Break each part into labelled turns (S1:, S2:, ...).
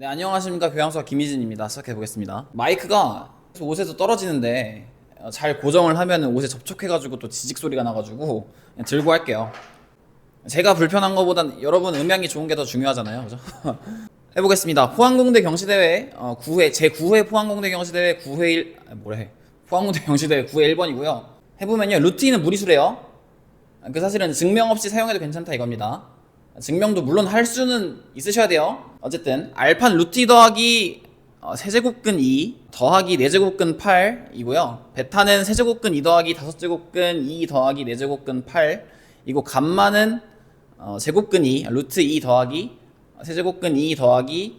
S1: 네 안녕하십니까. 교양수학 김희진입니다. 시작해 보겠습니다. 마이크가 옷에서 떨어지는데 어, 잘 고정을 하면 옷에 접촉해가지고 또 지직 소리가 나가지고 들고 할게요. 제가 불편한 것보단 여러분 음향이 좋은 게 더 중요하잖아요. 그죠? 해보겠습니다. 포항공대 경시대회 어, 9회 제 9회 포항공대 경시대회 9회 1 아, 뭐래? 포항공대 경시대회 9회 1번이고요. 해보면요 루틴은 무리수래요. 그 사실은 증명 없이 사용해도 괜찮다 이겁니다. 증명도 물론 할 수는 있으셔야 돼요. 어쨌든 알파는 루트 2 더하기 어, 세제곱근 2 더하기 4제곱근 8이고요. 베타는 세제곱근 2 더하기 5제곱근 2 더하기 4제곱근 8 이고 감마는 어, 제곱근 2 루트 2 더하기 세제곱근 2 더하기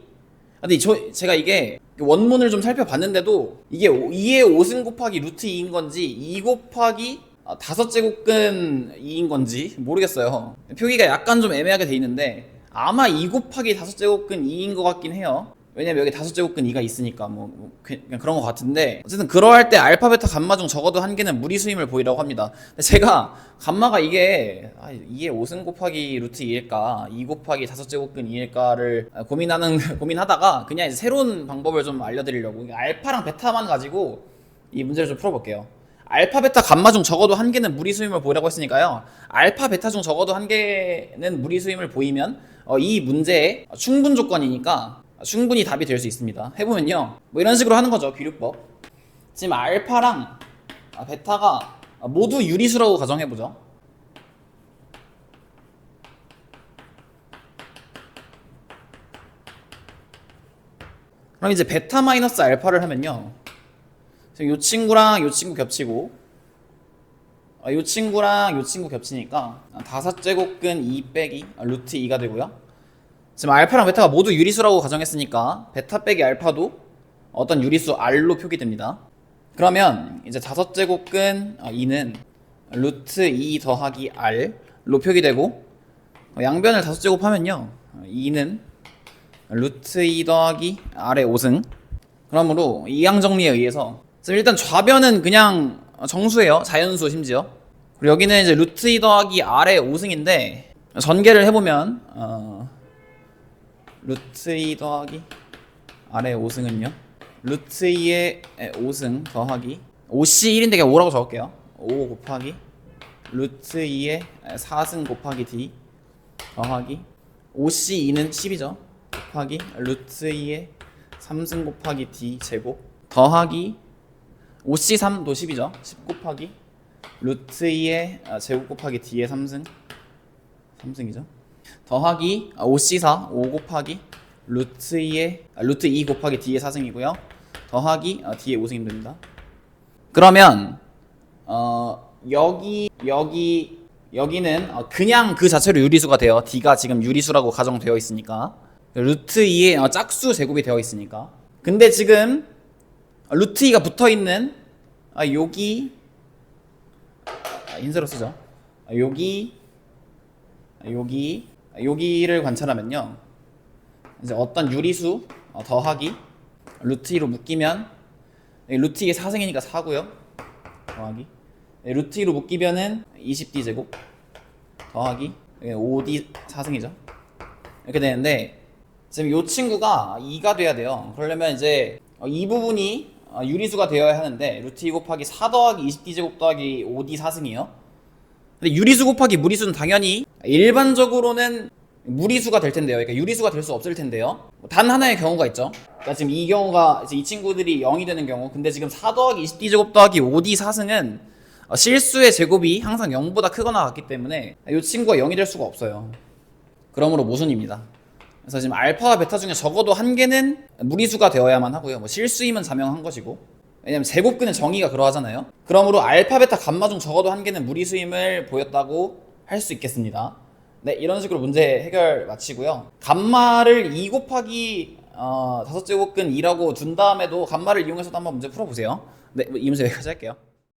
S1: 근데 저 제가 이게 원문을 좀 살펴봤는데도 이게 2의 5승 곱하기 루트 2인 건지 2 곱하기 아, 다섯 제곱근 2인 건지 모르겠어요. 표기가 약간 좀 애매하게 돼 있는데 아마 2 곱하기 다섯 제곱근 2인 것 같긴 해요. 왜냐면 여기 다섯 제곱근 2가 있으니까 뭐, 뭐 그- 그냥 그런 것 같은데 어쨌든 그러할 때 알파 베타 감마 중 적어도 한 개는 무리수임을 보이라고 합니다. 제가 감마가 이게 아, 2의 5승 곱하기 루트 2일까 2 곱하기 다섯 제곱근 2일까를 고민하는 고민하다가 그냥 이제 새로운 방법을 좀 알려드리려고 알파랑 베타만 가지고 이 문제를 좀 풀어볼게요. 알파 베타 감마 중 적어도 한 개는 무리수임을 보이라고 했으니까요. 알파 베타 중 적어도 한 개는 무리수임을 보이면 어, 이 문제의 충분 조건이니까 충분히 답이 될 수 있습니다. 해보면요. 뭐 이런 식으로 하는 거죠. 비율법. 지금 알파랑 아, 베타가 모두 유리수라고 가정해보죠. 그럼 이제 베타 마이너스 알파를 하면요. 요 친구랑 요 친구 겹치고 아, 요 친구랑 요 친구 겹치니까 다섯 제곱근 2 빼기 아, 루트 2가 되고요. 지금 알파랑 베타가 모두 유리수라고 가정했으니까 베타 빼기 알파도 어떤 유리수 r로 표기됩니다. 그러면 이제 다섯 제곱근 2는 루트 2 더하기 r로 표기되고 어, 양변을 다섯 제곱하면요. 2는 루트 2 더하기 r의 5승 그러므로 이항 정리에 의해서 지금 일단 좌변은 그냥 정수예요. 자연수 심지어. 그리고 여기는 이제 루트 2 더하기 r의 5승인데 전개를 해보면 어, 루트 2 더하기 r의 5승은요. 루트 2의 5승 더하기 5c 1인데 그냥 5라고 적을게요. 5 곱하기 루트 2의 4승 곱하기 d 더하기 5c 2는 10이죠. 곱하기 루트 2의 3승 곱하기 d 제곱 더하기 5c3도 10이죠. 10 곱하기 루트 2의 아, 제곱 곱하기 d의 3승 3승이죠. 더하기 아, 5c4 5 곱하기 루트 2의 아, 루트 2 곱하기 d의 4승이고요. 더하기 아, d의 5승이면 됩니다. 그러면 어 여기 여기 여기는 어, 그냥 그 자체로 유리수가 돼요. d가 지금 유리수라고 가정되어 있으니까 루트 2의 어, 짝수 제곱이 되어 있으니까. 근데 지금 어, 루트 2가 붙어 있는 아, 여기 아, 인쇄로 쓰죠. 아, 여기 아, 여기 아, 여기를 관찰하면요. 이제 어떤 유리수 어, 더하기 루트 2로 묶이면 루트 2의 4승이니까 4고요. 더하기 네, 루트 2로 묶이면은 20d 제곱 더하기 5d 4승이죠. 이렇게 되는데 지금 이 친구가 2가 돼야 돼요. 그러려면 이제 어, 이 부분이 어, 유리수가 되어야 하는데 루트 2 곱하기 4 더하기 20d 제곱 더하기 5d 4승이요. 근데 유리수 곱하기 무리수는 당연히 일반적으로는 무리수가 될 텐데요. 그러니까 유리수가 될 수 없을 텐데요. 단 하나의 경우가 있죠. 그러니까 지금 이 경우가 이 친구들이 0이 되는 경우. 근데 지금 4 더하기 20d 제곱 더하기 5d 4승은 어, 실수의 제곱이 항상 0보다 크거나 같기 때문에 이 친구가 0이 될 수가 없어요. 그러므로 모순입니다. 그래서 지금 알파와 베타 중에 적어도 한 개는 무리수가 되어야만 하고요. 뭐 실수임은 자명한 것이고. 왜냐면 제곱근의 정의가 그러하잖아요. 그러므로 알파, 베타, 감마 중 적어도 한 개는 무리수임을 보였다고 할 수 있겠습니다. 네, 이런 식으로 문제 해결 마치고요. 감마를 2 곱하기 어, 5제곱근 2라고 둔 다음에도 감마를 이용해서도 한번 문제 풀어보세요. 네, 이 문제 여기까지 할게요.